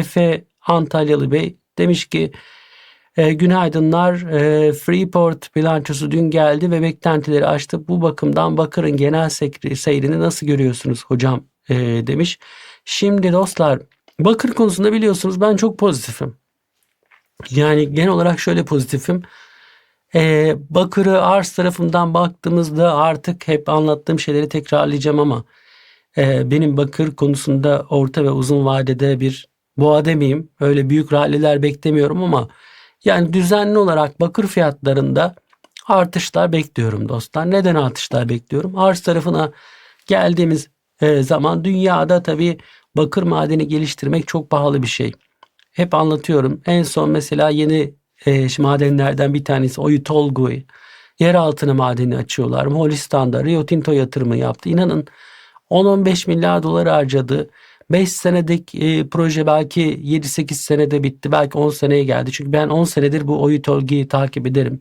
Efe Antalyalı Bey demiş ki e, günaydınlar e, Freeport bilançosu dün geldi ve beklentileri aştı. Bu bakımdan Bakır'ın genel seyrini nasıl görüyorsunuz hocam e, demiş. Şimdi dostlar Bakır konusunda biliyorsunuz ben çok pozitifim. Yani genel olarak şöyle pozitifim. E, Bakır'ı arz tarafından baktığımızda artık hep anlattığım şeyleri tekrarlayacağım ama e, benim Bakır konusunda orta ve uzun vadede bir boğa demeyeyim. Öyle büyük ralliler beklemiyorum ama yani düzenli olarak bakır fiyatlarında artışlar bekliyorum dostlar. Neden artışlar bekliyorum? Arz tarafına geldiğimiz e, zaman dünyada tabii bakır madeni geliştirmek çok pahalı bir şey. Hep anlatıyorum. En son mesela yeni e, madenlerden bir tanesi Oyu yer altına madeni açıyorlar. Moğolistan'da Rio Tinto yatırımı yaptı. İnanın 10-15 milyar dolar harcadı. 5 senedik e, proje belki 7-8 senede bitti. Belki 10 seneye geldi. Çünkü ben 10 senedir bu oyu tolgiyi takip ederim.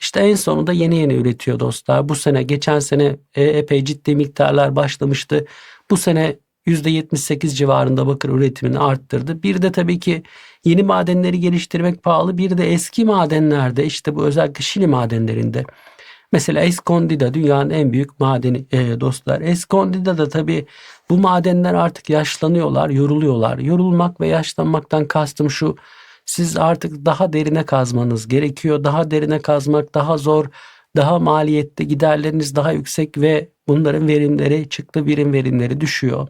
İşte en sonunda yeni yeni üretiyor dostlar. Bu sene geçen sene e, epey ciddi miktarlar başlamıştı. Bu sene %78 civarında bakır üretimini arttırdı. Bir de tabii ki yeni madenleri geliştirmek pahalı. Bir de eski madenlerde işte bu özellikle Şili madenlerinde Mesela Escondida dünyanın en büyük madeni e, dostlar. Escondida da tabii bu madenler artık yaşlanıyorlar, yoruluyorlar. Yorulmak ve yaşlanmaktan kastım şu. Siz artık daha derine kazmanız gerekiyor. Daha derine kazmak daha zor, daha maliyette giderleriniz daha yüksek ve bunların verimleri, çıktı birim verimleri düşüyor.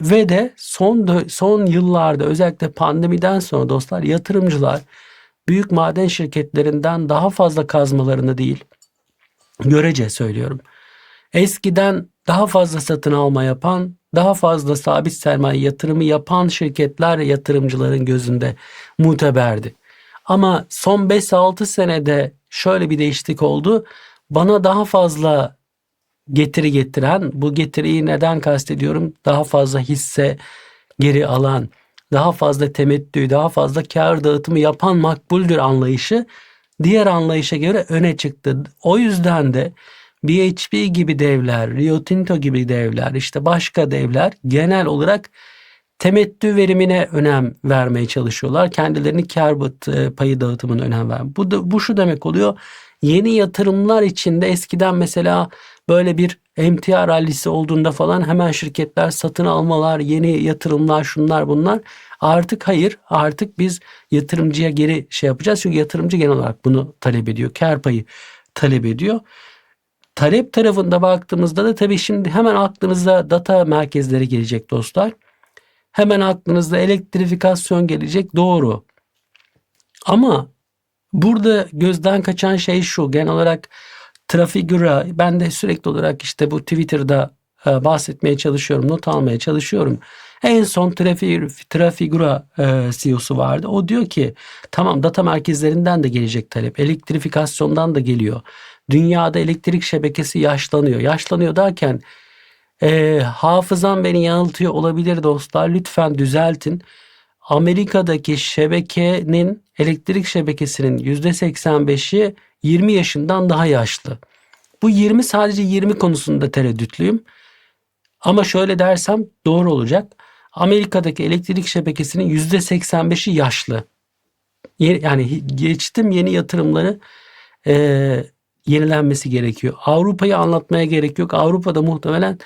Ve de son son yıllarda özellikle pandemiden sonra dostlar yatırımcılar büyük maden şirketlerinden daha fazla kazmalarını değil, görece söylüyorum. Eskiden daha fazla satın alma yapan, daha fazla sabit sermaye yatırımı yapan şirketler yatırımcıların gözünde muteberdi. Ama son 5-6 senede şöyle bir değişiklik oldu. Bana daha fazla getiri getiren, bu getiriyi neden kastediyorum? Daha fazla hisse geri alan, daha fazla temettü, daha fazla kar dağıtımı yapan makbuldür anlayışı diğer anlayışa göre öne çıktı. O yüzden de BHP gibi devler, Rio Tinto gibi devler, işte başka devler genel olarak temettü verimine önem vermeye çalışıyorlar. Kendilerini kar e, payı dağıtımına önem ver. Bu da, bu şu demek oluyor. Yeni yatırımlar içinde eskiden mesela böyle bir emtia rallisi olduğunda falan hemen şirketler satın almalar, yeni yatırımlar, şunlar bunlar. Artık hayır, artık biz yatırımcıya geri şey yapacağız. Çünkü yatırımcı genel olarak bunu talep ediyor. Kar payı talep ediyor. Talep tarafında baktığımızda da tabii şimdi hemen aklınıza data merkezleri gelecek dostlar. Hemen aklınızda elektrifikasyon gelecek. Doğru. Ama burada gözden kaçan şey şu. Genel olarak Trafigura ben de sürekli olarak işte bu Twitter'da e, bahsetmeye çalışıyorum, not almaya çalışıyorum. En son Trafigura e, CEO'su vardı. O diyor ki tamam data merkezlerinden de gelecek talep, elektrifikasyondan da geliyor. Dünyada elektrik şebekesi yaşlanıyor. Yaşlanıyor derken e, hafızam beni yanıltıyor olabilir dostlar. Lütfen düzeltin. Amerika'daki şebekenin elektrik şebekesinin %85'i 20 yaşından daha yaşlı. Bu 20 sadece 20 konusunda tereddütlüyüm. Ama şöyle dersem doğru olacak. Amerika'daki elektrik şebekesinin %85'i yaşlı. Yani geçtim yeni yatırımları e, yenilenmesi gerekiyor. Avrupa'yı anlatmaya gerek yok. Avrupa'da muhtemelen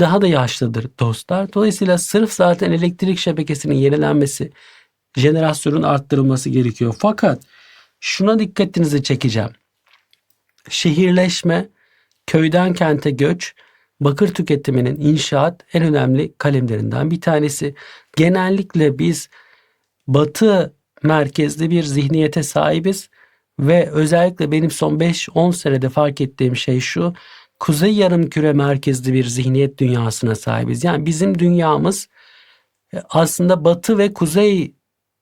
daha da yaşlıdır dostlar. Dolayısıyla sırf zaten elektrik şebekesinin yenilenmesi, jenerasyonun arttırılması gerekiyor. Fakat şuna dikkatinizi çekeceğim. Şehirleşme, köyden kente göç, bakır tüketiminin inşaat en önemli kalemlerinden bir tanesi. Genellikle biz batı merkezli bir zihniyete sahibiz ve özellikle benim son 5-10 senede fark ettiğim şey şu. Kuzey yarım küre merkezli bir zihniyet dünyasına sahibiz. Yani bizim dünyamız e, aslında batı ve kuzey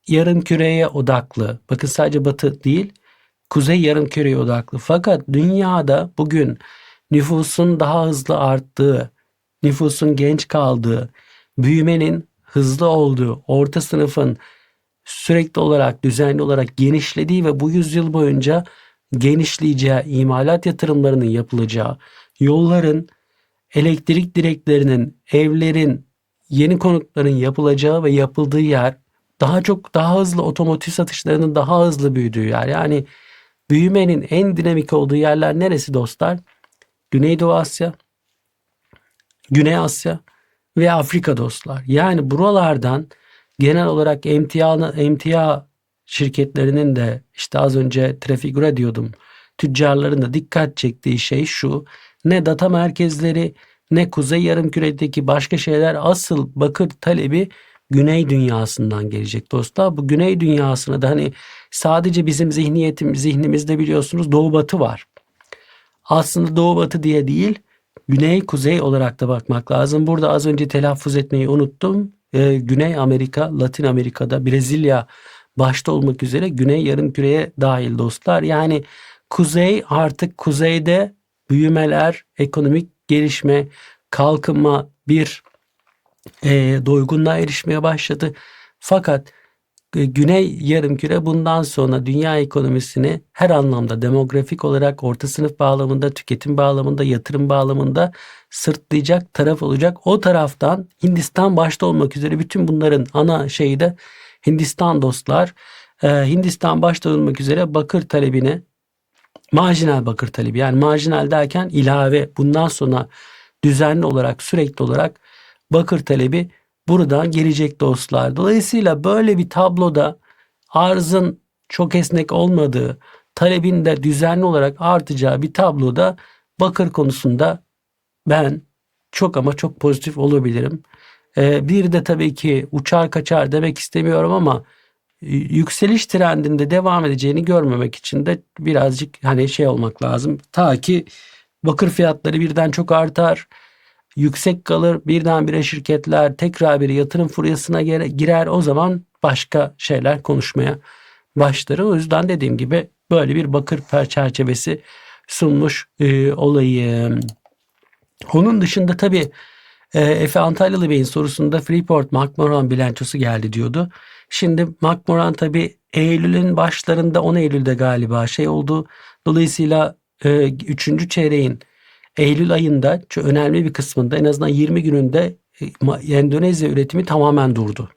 yarım küreye odaklı. Bakın sadece batı değil, kuzey yarım küreye odaklı. Fakat dünyada bugün nüfusun daha hızlı arttığı, nüfusun genç kaldığı, büyümenin hızlı olduğu, orta sınıfın sürekli olarak, düzenli olarak genişlediği ve bu yüzyıl boyunca genişleyeceği, imalat yatırımlarının yapılacağı, yolların, elektrik direklerinin, evlerin yeni konutların yapılacağı ve yapıldığı yer daha çok daha hızlı otomotiv satışlarının daha hızlı büyüdüğü yer. Yani büyümenin en dinamik olduğu yerler neresi dostlar? Güneydoğu Asya, Güney Asya ve Afrika dostlar. Yani buralardan genel olarak emtia, emtia şirketlerinin de işte az önce Trafigura diyordum. Tüccarların da dikkat çektiği şey şu. Ne data merkezleri ne kuzey yarımküredeki başka şeyler asıl bakır talebi güney dünyasından gelecek dostlar. Bu güney dünyasına da hani sadece bizim zihniyetim zihnimizde biliyorsunuz doğu batı var. Aslında doğu batı diye değil güney kuzey olarak da bakmak lazım. Burada az önce telaffuz etmeyi unuttum. Ee, Güney Amerika, Latin Amerika'da, Brezilya başta olmak üzere güney yarımküreye dahil dostlar. Yani kuzey artık kuzeyde büyümeler, ekonomik gelişme, kalkınma bir e, doygunluğa erişmeye başladı. Fakat e, Güney yarımküre bundan sonra dünya ekonomisini her anlamda demografik olarak orta sınıf bağlamında, tüketim bağlamında, yatırım bağlamında sırtlayacak taraf olacak. O taraftan Hindistan başta olmak üzere bütün bunların ana şeyi de Hindistan dostlar. Ee, Hindistan başta olmak üzere bakır talebini marjinal bakır talebi yani marjinal derken ilave bundan sonra düzenli olarak sürekli olarak bakır talebi buradan gelecek dostlar. Dolayısıyla böyle bir tabloda arzın çok esnek olmadığı, talebin de düzenli olarak artacağı bir tabloda bakır konusunda ben çok ama çok pozitif olabilirim. Ee, bir de tabii ki uçar kaçar demek istemiyorum ama yükseliş trendinde devam edeceğini görmemek için de birazcık hani şey olmak lazım. Ta ki bakır fiyatları birden çok artar, yüksek kalır, birdenbire şirketler tekrar bir yatırım furyasına girer. O zaman başka şeyler konuşmaya başlar. O yüzden dediğim gibi böyle bir bakır çerçevesi sunmuş e, olayım. Onun dışında tabii e, Efe Antalyalı Bey'in sorusunda Freeport McMoran bilançosu geldi diyordu. Şimdi McMoran tabii Eylül'ün başlarında 10 Eylül'de galiba şey oldu. Dolayısıyla e, 3. çeyreğin Eylül ayında önemli bir kısmında en azından 20 gününde e, Endonezya üretimi tamamen durdu.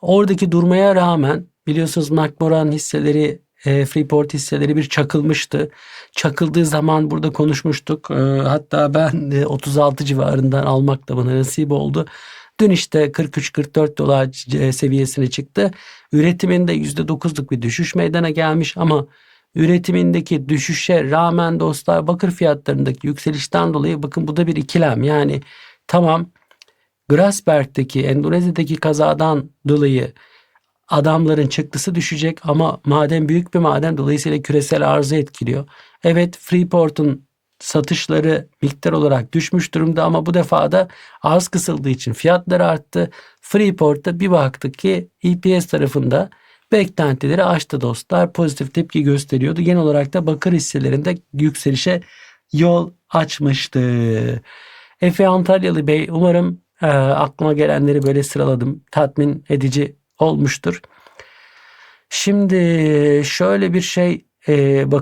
Oradaki durmaya rağmen biliyorsunuz McMoran hisseleri e, Freeport hisseleri bir çakılmıştı. Çakıldığı zaman burada konuşmuştuk. E, hatta ben e, 36 civarından almak da bana nasip oldu. Dün işte 43-44 dolar e, seviyesine çıktı. Üretiminde %9'luk bir düşüş meydana gelmiş ama üretimindeki düşüşe rağmen dostlar bakır fiyatlarındaki yükselişten dolayı bakın bu da bir ikilem. Yani tamam Grasberg'deki Endonezya'daki kazadan dolayı adamların çıktısı düşecek ama maden büyük bir maden dolayısıyla küresel arzı etkiliyor. Evet Freeport'un satışları miktar olarak düşmüş durumda ama bu defa da arz kısıldığı için fiyatlar arttı. Freeport'ta bir baktık ki EPS tarafında beklentileri aştı dostlar. Pozitif tepki gösteriyordu. Genel olarak da bakır hisselerinde yükselişe yol açmıştı. Efe Antalyalı Bey umarım e, aklıma gelenleri böyle sıraladım. Tatmin edici olmuştur. Şimdi şöyle bir şey e, bak